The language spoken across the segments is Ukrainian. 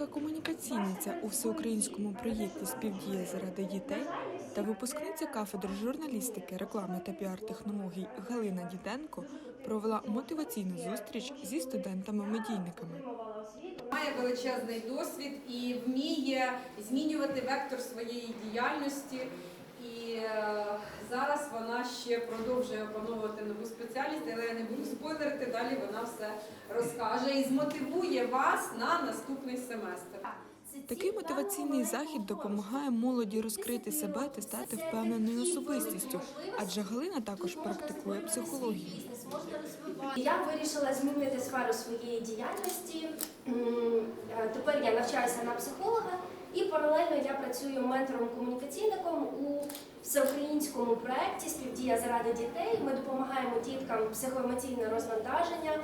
мотиваційниця у всеукраїнському проєкті Співдія заради дітей та випускниця кафедри журналістики, реклами та піар-технологій Галина Діденко провела мотиваційну зустріч зі студентами-медійниками. має величезний досвід і вміє змінювати вектор своєї діяльності. І е, зараз вона ще продовжує опановувати нову спеціальність, але я не буду спойлерити, далі вона все розкаже і змотивує вас на наступний семестр. Такий мотиваційний захід допомагає молоді розкрити себе та стати впевненою особистістю, адже Галина також практикує психологію. Я вирішила змінити сферу своєї діяльності. Е, Тепер я навчаюся на психолога паралельно я працюю ментором-комунікаційником у всеукраїнському проєкті Співдія заради дітей. Ми допомагаємо діткам психоемоційне розвантаження.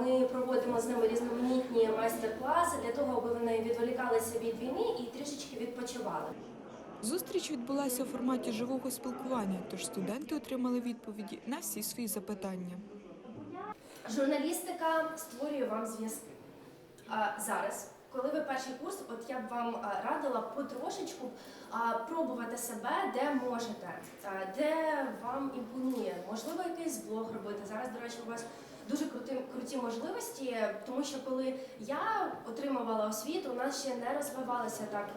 Ми проводимо з ними різноманітні майстер-класи для того, аби вони відволікалися від війни і трішечки відпочивали. Зустріч відбулася у форматі живого спілкування, тож студенти отримали відповіді на всі свої запитання. Журналістика створює вам зв'язки. Зараз, коли ви перший курс, от я б вам радила потрошечку пробувати себе, де можете, де вам імпонує. Можливо, якийсь блог робити. Зараз, до речі, у вас дуже круті, круті можливості, тому що коли я отримувала освіту, у нас ще не розвивалося так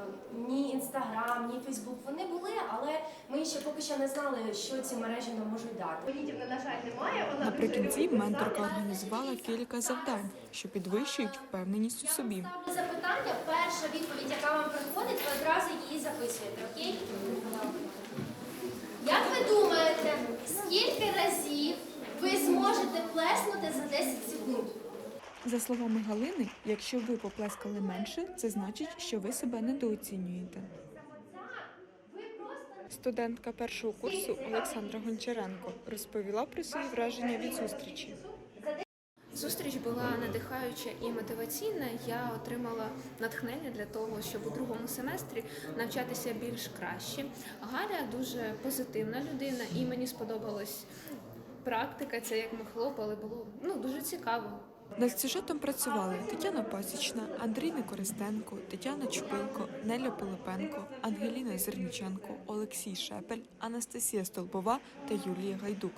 ні інстаграм, ні Фейсбук. Вони були, але ми ще поки що не знали, що ці мережі нам можуть дати. Політівна, на жаль, немає. Вона Наприкінці менторка організувала кілька завдань, що підвищують впевненість у собі. Ставлю запитання, перша відповідь, яка вам приходить, ви одразу її записуєте, окей? Як ви думаєте, скільки разів За словами Галини, якщо ви поплескали менше, це значить, що ви себе недооцінюєте. Студентка першого курсу Олександра Гончаренко розповіла про свої враження від зустрічі. Зустріч була надихаюча і мотиваційна. Я отримала натхнення для того, щоб у другому семестрі навчатися більш краще. Галя дуже позитивна людина, і мені сподобалась практика. Це як ми хлопали, було ну дуже цікаво. Над сюжетом працювали Тетяна Пасічна, Андрій Некористенко, Тетяна Чупилко, Неля Пилипенко, Ангеліна Зерніченко, Олексій Шепель, Анастасія Столбова та Юлія Гайдук.